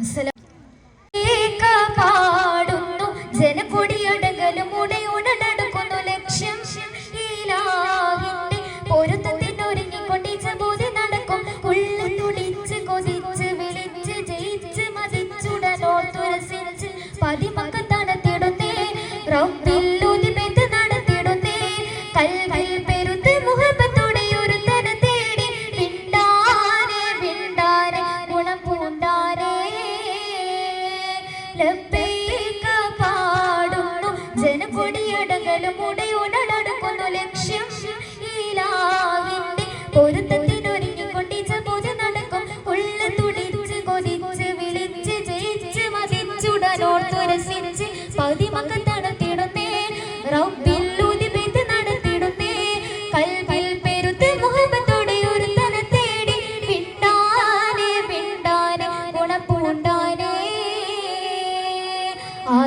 السلام ലബ്ബൈക പാടുന്നു. ലക്ഷ്യം. പൂജ നടക്കും. ഉള്ള തുടിച്ച് കൊതിച്ച് വിളിച്ച് ജയിച്ച് മതിച്ചുടനോർത്തുരസിച്ച് രസിച്ച് നടത്തിടുന്നേ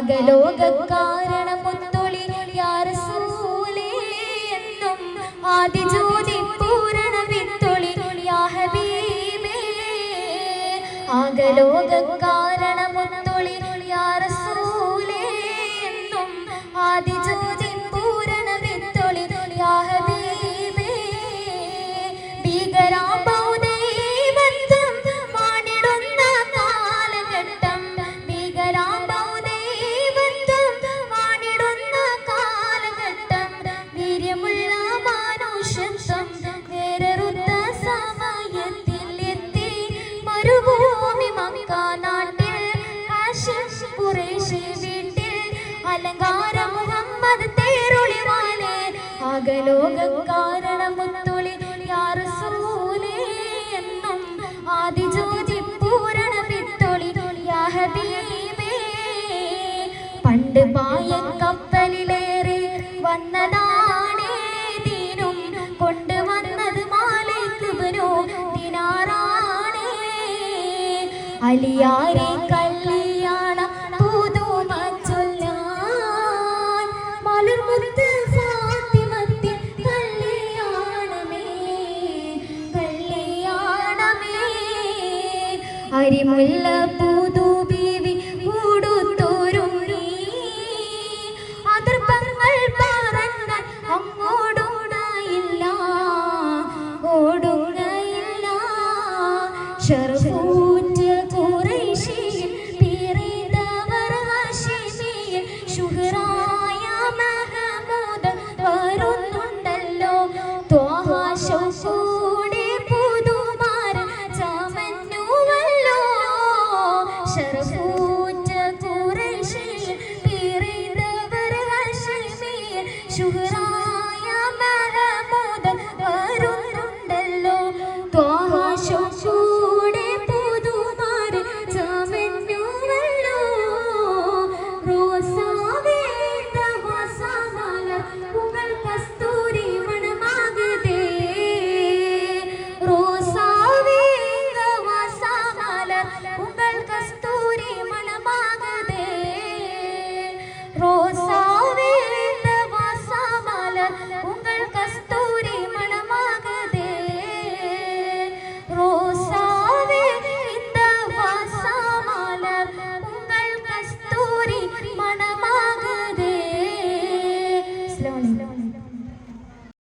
ആകലോക കാരണമൊത്തൊളി യാറസൂലേ എന്നും ആദിജ്യോതി പൂരണ വിത്തൊളി യാ ഹബീബേ ആകലോക കാരണമൊത്തൊളി യാറസൂലേ എന്നും ആദിജ്യോതി കല്ല എന്നും. ആദിജോതി പണ്ട് കല്യാണ അരിമുല്ല പൂതുബീവി കൂടുത്തോരും നീ. അതിർപ്പങ്ങൾ പറഞ്ഞാൽ ഓടുകയില്ല ഷറഫൂറ്റ ഖുറൈശിയിൽ പിറന്നവർ ഹാഷിമിയിൽ ശുഹ്റായ